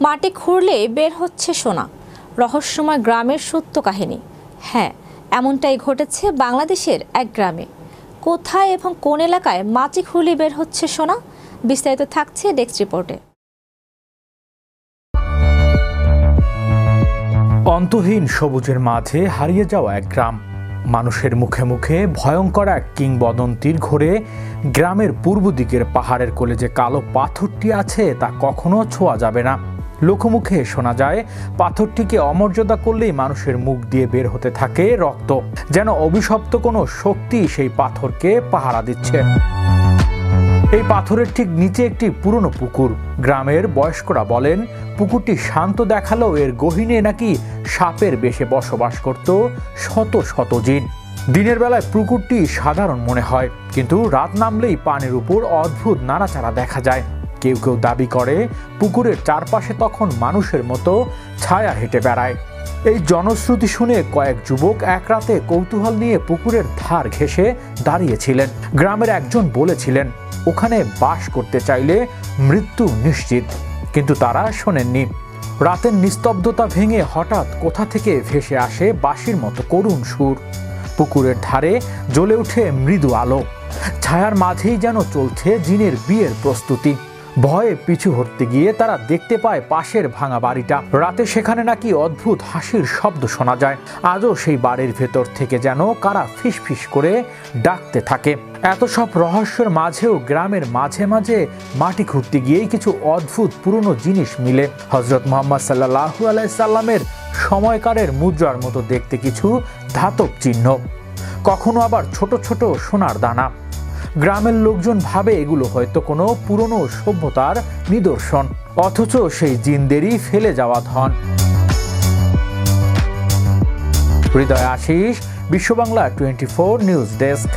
মাটি খুঁড়লে বের হচ্ছে সোনা। রহস্যময় গ্রামের সত্য কাহিনী। হ্যাঁ এমনটাই ঘটেছে বাংলাদেশের এক গ্রামে। কোথায় এবং কোন এলাকায় মাটি খুঁড়লে বের হচ্ছে সোনা? বিস্তারিত থাকছে ডেস্ক রিপোর্টে। অন্তহীন সবুজের মাঝে হারিয়ে যাওয়া এক গ্রাম। মানুষের মুখে মুখে ভয়ঙ্কর এক কিংবদন্তির ঘোরে গ্রামের পূর্ব দিকের পাহাড়ের কোলে যে কালো পাথরটি আছে তা কখনো ছোঁয়া যাবে না। লোকমুখে শোনা যায়, পাথরটিকে অমর্যাদা করলেই মানুষের মুখ দিয়ে বের হতে থাকে রক্ত। যেন অভিশপ্ত কোনো শক্তি সেই পাথরকে পাহারা দিচ্ছে। এই পাথরের ঠিক নিচে একটি পুরনো পুকুর। গ্রামের বয়স্করা বলেন, পুকুরটি শান্ত দেখালেও এর গহীনে নাকি সাপের বেশে বসবাস করত শত শত জিন। দিনের বেলায় পুকুরটি সাধারণ মনে হয়, কিন্তু রাত নামলেই পানির উপর অদ্ভুত নাড়াচাড়া দেখা যায়। কেউ কেউ দাবি করে, পুকুরের চারপাশে তখন মানুষের মতো ছায়া হেঁটে বেড়ায়। এই জনশ্রুতি শুনে কয়েক যুবক এক রাতে কৌতূহল নিয়ে পুকুরের ধার ঘেঁষে দাঁড়িয়েছিলেন। গ্রামের একজন বলেছিলেন, ওখানে বাস করতে চাইলে মৃত্যু নিশ্চিত। কিন্তু তারা শোনেননি। রাতের নিস্তব্ধতা ভেঙে হঠাৎ কোথা থেকে ভেসে আসে বাঁশির মতো করুণ সুর। পুকুরের ধারে জ্বলে ওঠে মৃদু আলো। ছায়ার মাঝেই যেন চলছে জিনের বিয়ের প্রস্তুতি। ভয়ে পিছু হটতে গিয়ে তারা দেখতে পায় পাশের ভাঙা বাড়িটা। রাতে সেখানে নাকি অদ্ভুত হাসির শব্দ শোনা যায়। আজও সেই বাড়ির ভেতর থেকে যেন কারা ফিস করে ডাকতে থাকে। এত সব রহস্যের মাঝেও গ্রামের মাঝে মাঝে মাটি খুঁড়তে গিয়েই কিছু অদ্ভুত পুরনো জিনিস মিলে। হজরত মোহাম্মদ সাল্লাহু আলাইসাল্লামের সময়কারের মুদ্রার মতো দেখতে কিছু ধাতব চিহ্ন। কখনো আবার ছোট ছোট সোনার দানা। গ্রামের লোকজন ভাবে এগুলো হয়তো কোনো পুরনো সভ্যতার নিদর্শন, অথচ সেই জিনদেরই ফেলে যাওয়া ধন। Hriday Ashis, Bishwabangla twenty four news desk.